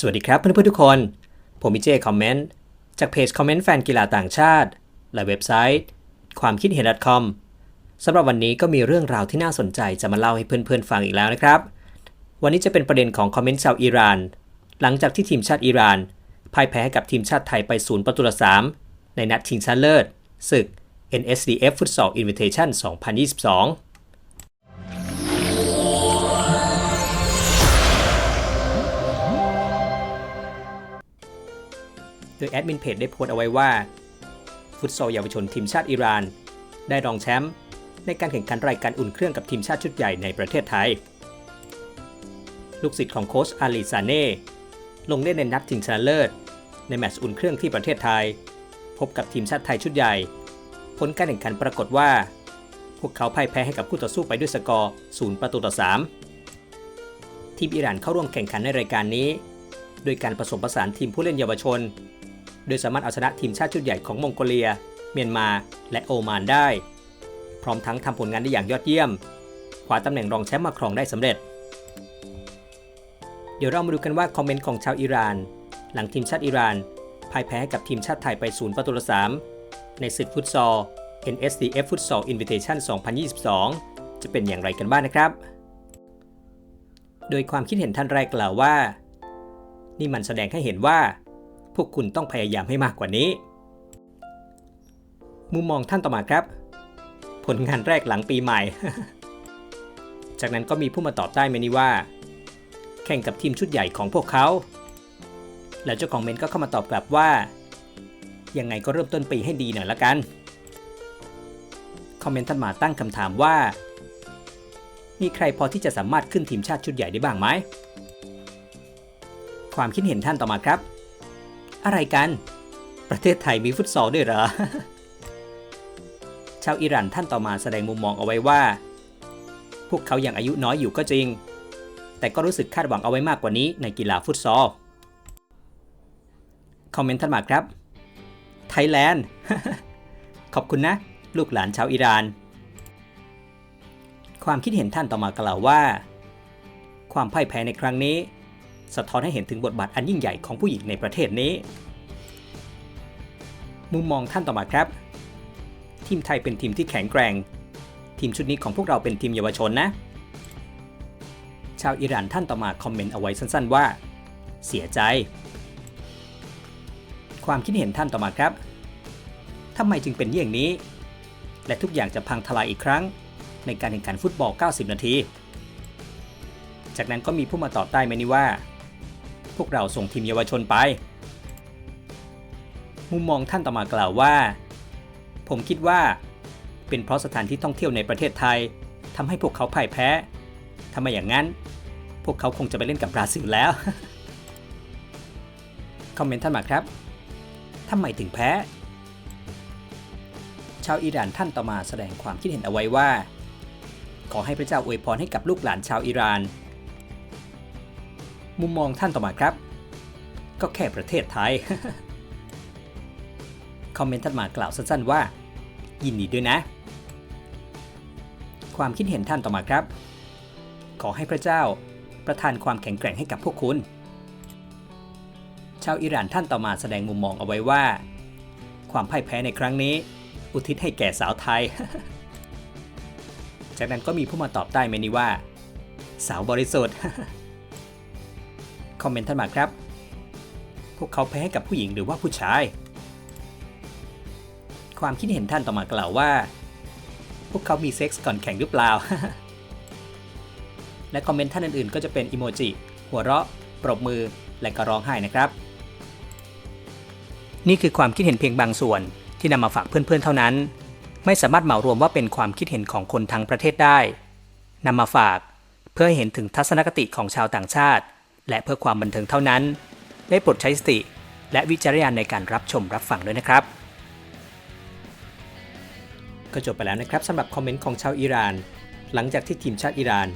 สวัสดีครับเพื่อนๆทุกคน ผมมิเจคอมเมนต์จากเพจคอมเมนต์แฟนกีฬาต่างชาติ และเว็บไซต์ ความคิดเห็น .com สำหรับวันนี้ก็มีเรื่องราวที่น่าสนใจจะมาเล่าให้เพื่อนๆฟังอีกแล้วนะครับ วันนี้จะเป็นประเด็นของคอมเมนต์ชาวอิหร่าน หลังจากที่ทีมชาติอิหร่านพ่ายแพ้ให้กับทีมชาติไทยไปศูนย์ประตูต่อ3ในนัดชิงชนะเลิศศึก NSDF Futsal Invitation 2022 โดยแอดมินเพจได้โพสต์เอาไว้ว่า ฟุตซอลเยาวชนทีมชาติอิหร่าน ได้รองแชมป์ในการแข่งขันรายการอุ่นเครื่องกับทีมชาติชุดใหญ่ในประเทศไทย ลูกศิษย์ของโค้ชอาลีซาเน่ลงเล่นในนัดชิงชนะเลิศ ในแมตช์อุ่นเครื่องที่ประเทศไทย พบกับทีมชาติไทยชุดใหญ่ ผลการแข่งขันปรากฏว่า พวกเขาพ่ายแพ้ให้กับคู่ต่อสู้ไปด้วยสกอร์0ประตูต่อ 3 ทีมอิหร่านเข้าร่วมแข่งขันในรายการนี้ โดยการผสมผสานทีมผู้เล่นเยาวชน โดยสามารถเอาชนะทีมชาติชุดใหญ่ของมองโกเลีย เมียนมา และโอมานได้ พร้อมทั้งทำผลงานได้อย่างยอดเยี่ยมคว้าตำแหน่งรองแชมป์มาครองได้สำเร็จ เดี๋ยวเรามาดูกันว่าคอมเมนต์ของชาวอิหร่าน หลังทีมชาติอิหร่านพ่ายแพ้ให้กับทีมชาติไทยไป0ประตูต่อ3ในศึกฟุตซอล NSDF Futsal Invitation 2022 จะเป็นอย่างไรกันบ้างนะครับ โดยความคิดเห็นท่านแรกกล่าวว่า นี่มันแสดงให้เห็นว่า พวกคุณต้องพยายามให้มากกว่านี้ มุมมองท่านต่อมาครับ ผลงานแรกหลังปีใหม่ จากนั้นก็มีผู้มาตอบใต้เมนี้ว่า แข่งกับทีมชุดใหญ่ของพวกเขา แล้วเจ้าของเมนก็เข้ามาตอบกลับว่า ยังไงก็เริ่มต้นปีให้ดีหน่อยละกัน คอมเมนต์ท่านมาตั้งคำถามว่า มีใครพอที่จะสามารถขึ้นทีมชาติชุดใหญ่ได้บ้างไหมความคิดเห็นท่านต่อมาครับ อะไรกัน ประเทศไทยมีฟุตซอลด้วยเหรอ ชาวอิหร่านท่านต่อมาแสดงมุมมองเอาไว้ว่า พวกเขายังอายุน้อยอยู่ก็จริง แต่ก็รู้สึกคาดหวังเอาไว้มากกว่านี้ในกีฬาฟุตซอล คอมเมนต์ท่านมาครับ ไทยแลนด์ ขอบคุณนะ ลูกหลานชาวอิหร่าน ความคิดเห็นท่านต่อมากล่าวว่า ความพ่ายแพ้ในครั้งนี้สะท้อนให้เห็นถึงบทบาทอันยิ่งใหญ่ของผู้หญิงในประเทศนี้ มุมมองท่านต่อมาครับ ทีมไทยเป็นทีมที่แข็งแกร่ง ทีมชุดนี้ของพวกเราเป็นทีมเยาวชนนะ ชาวอิหร่านท่านต่อมาคอมเมนต์เอาไว้สั้นๆว่า เสียใจ ความคิดเห็นท่านต่อมาครับทำไมจึงเป็นอย่างนี้ และทุกอย่างจะพังทลายอีกครั้ง ในการแข่งขันฟุตบอล 90 นาที จากนั้นก็มีผู้มาตอบใต้เมนี้ว่า พวกเราส่งทีมเยาวชนไป มุมมองท่านต่อมากล่าวว่า ผมคิดว่า เป็นเพราะสถานที่ท่องเที่ยวในประเทศไทยทำให้พวกเขาพ่ายแพ้ถ้าไมอย่างนั้น พวกเขาคงจะไปเล่นกับบราซิลแล้ว คอมเมนต์ท่านมาครับทำไมถึงแพ้ ชาวอิหร่านท่านต่อมาแสดงความคิดเห็นเอาไว้ว่า ขอให้พระเจ้าอวยพรให้กับลูกหลานชาวอิหร่าน มุมมองท่านต่อมาครับ ก็แค่ประเทศไทย คอมเมนต์ท่านมากล่าวสั้นๆว่า ยินดีด้วยนะ ความคิดเห็นท่านต่อมาครับ ขอให้พระเจ้าประทานความแข็งแกร่งให้กับพวกคุณ ชาวอิหร่านท่านต่อมาแสดงมุมมองเอาไว้ว่า ความพ่ายแพ้ในครั้งนี้ อุทิศให้แก่สาวไทย จากนั้นก็มีผู้มาตอบใต้เมนี้ว่า สาวบริสุทธิ์ คอมเมนต์ท่านมาครับ พวกเขาแพ้ให้กับผู้หญิงหรือว่าผู้ชาย ความคิดเห็นท่านต่อมากล่าวว่า พวกเขามีเซ็กส์ก่อนแข่งหรือเปล่า และคอมเมนต์ท่านอื่นๆ ก็จะเป็นอิโมจิ หัวเราะ ปรบมือ และก็ร้องไห้นะครับ นี่คือความคิดเห็นเพียงบางส่วนที่นำมาฝากเพื่อนๆเท่านั้น ไม่สามารถเหมารวมว่าเป็นความคิดเห็นของคนทั้งประเทศได้นำมาฝากเพื่อให้เห็นถึงทัศนคติของชาวต่างชาติ และเพื่อความบันเทิงเท่านั้น ได้โปรดใช้สติ และวิจารณญาณในการรับชมรับฟังด้วยนะครับ ก็จบไปแล้วนะครับสำหรับคอมเมนต์ของชาวอิหร่าน หลังจากที่ทีมชาติอิหร่าน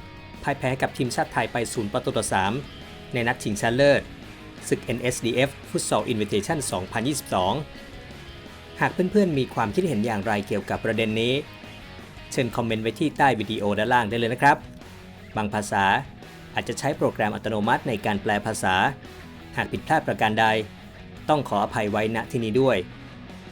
พ่ายแพ้กับทีมชาติไทยไป 0 ประตูต่อ 3 ในนัดชิงชนะเลิศศึก NSDF Futsal Invitation 2022 หากเพื่อนๆมีความคิดเห็นอย่างไรเกี่ยวกับประเด็นนี้ เชิญคอมเมนต์ไว้ที่ใต้วิดีโอด้านล่างได้เลยนะครับ บางภาษาอาจจะใช้โปรแกรมอัตโนมัติในการแปลภาษา หากผิดพลาดประการใด ต้องขออภัยไว้ณที่นี้ด้วย